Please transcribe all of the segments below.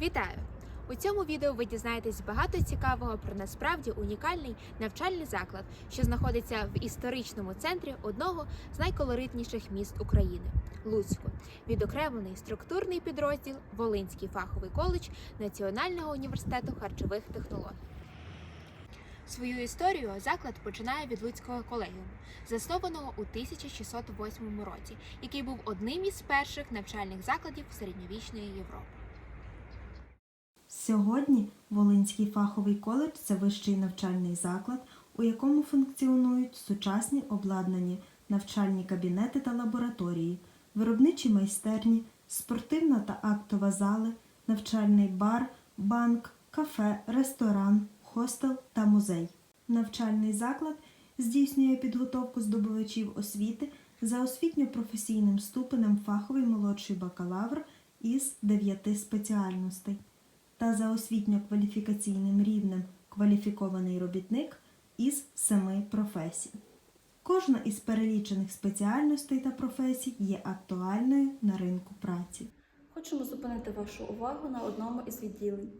Вітаю! У цьому відео ви дізнаєтесь багато цікавого про насправді унікальний навчальний заклад, що знаходиться в історичному центрі одного з найколоритніших міст України Луцьку. Відокремлений структурний підрозділ Волинський фаховий коледж Національного університету харчових технологій. Свою історію заклад починає від Луцького колегіуму, заснованого у 1608 році, який був одним із перших навчальних закладів середньовічної Європи. Сьогодні Волинський фаховий коледж це вищий навчальний заклад, у якому функціонують сучасні обладнані навчальні кабінети та лабораторії, виробничі майстерні, спортивна та актова зали, навчальний бар, банк, кафе, ресторан, хостел та музей. Навчальний заклад здійснює підготовку здобувачів освіти за освітньо-професійним ступенем фаховий молодший бакалавр із дев'яти спеціальностей та за освітньо-кваліфікаційним рівнем кваліфікований робітник із семи професій. Кожна із перелічених спеціальностей та професій є актуальною на ринку праці. Хочемо зупинити вашу увагу на одному із відділень,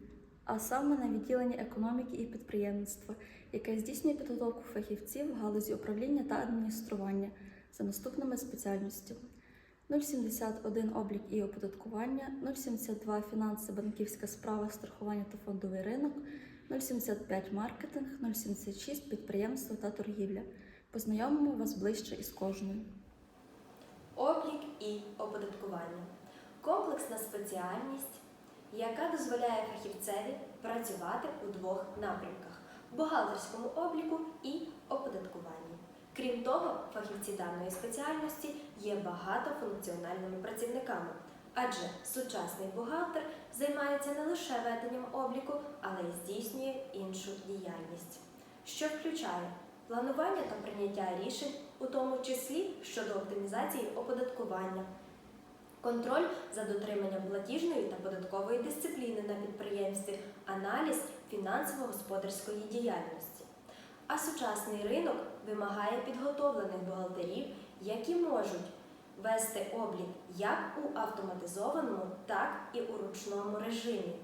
а саме на відділенні економіки і підприємництва, яке здійснює підготовку фахівців в галузі управління та адміністрування за наступними спеціальностями: 071 облік і оподаткування, 072 фінанси, банківська справа, страхування та фондовий ринок, 075 маркетинг, 076 підприємство та торгівля. Познайомимо вас ближче із кожною. Облік і оподаткування комплексна спеціальність, яка дозволяє фахівцеві працювати у двох напрямках бухгалтерському обліку і оподаткуванні. Крім того, фахівці даної спеціальності є багатофункціональними працівниками, адже сучасний бухгалтер займається не лише веденням обліку, але й здійснює іншу діяльність, що включає планування та прийняття рішень, у тому числі щодо оптимізації оподаткування, контроль за дотриманням платіжної та податкової дисципліни на підприємстві, аналіз фінансово-господарської діяльності. А сучасний ринок вимагає підготовлених бухгалтерів, які можуть вести облік як у автоматизованому, так і у ручному режимі,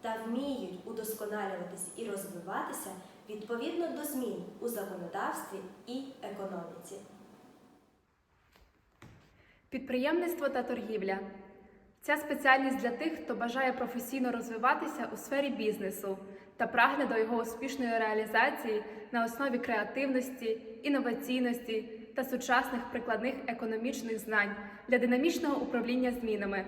та вміють удосконалюватися і розвиватися відповідно до змін у законодавстві і економіці. Підприємництво та торгівля. Ця спеціальність для тих, хто бажає професійно розвиватися у сфері бізнесу та прагне до його успішної реалізації на основі креативності, інноваційності та сучасних прикладних економічних знань для динамічного управління змінами.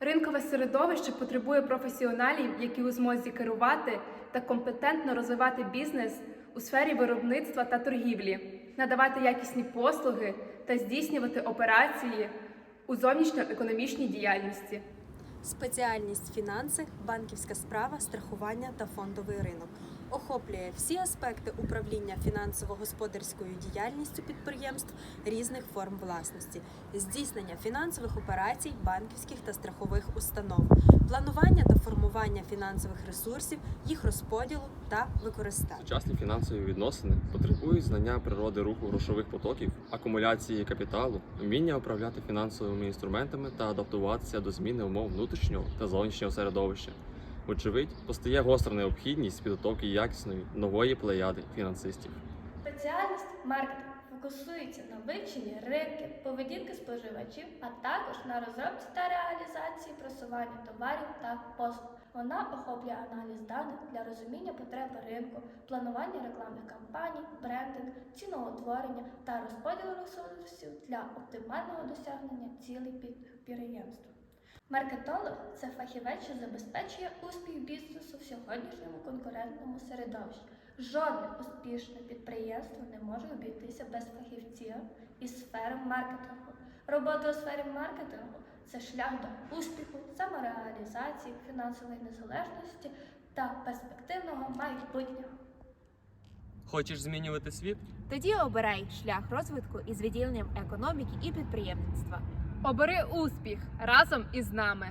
Ринкове середовище потребує професіоналів, які у змозі керувати та компетентно розвивати бізнес у сфері виробництва та торгівлі, надавати якісні послуги та здійснювати операції у зовнішньоекономічній діяльності. Спеціальність фінанси, банківська справа, страхування та фондовий ринок охоплює всі аспекти управління фінансово-господарською діяльністю підприємств різних форм власності, здійснення фінансових операцій, банківських та страхових установ, планування та формування фінансових ресурсів, їх розподілу та використання. Сучасні фінансові відносини потребують знання природи руху грошових потоків, акумуляції капіталу, вміння управляти фінансовими інструментами та адаптуватися до зміни умов внутрішнього та зовнішнього середовища. Вочевидь, постає гостра необхідність підготовки якісної нової плеяди фінансистів. Спеціальність маркетинг фокусується на вивченні ринків, поведінки споживачів, а також на розробці та реалізації просування товарів та послуг. Вона охоплює аналіз даних для розуміння потреби ринку, планування рекламних кампаній, брендинг, ціноутворення та розподілу ресурсів для оптимального досягнення цілей підприємства. Маркетолог це фахівець, що забезпечує успіх бізнесу в сьогоднішньому конкурентному середовищі. Жодне успішне підприємство не може обійтися без фахівців із сфери маркетингу. Робота у сфері маркетингу це шлях до успіху, самореалізації, фінансової незалежності та перспективного майбутнього. Хочеш змінювати світ? Тоді обирай шлях розвитку із відділенням економіки і підприємництва. Обери успіх разом із нами.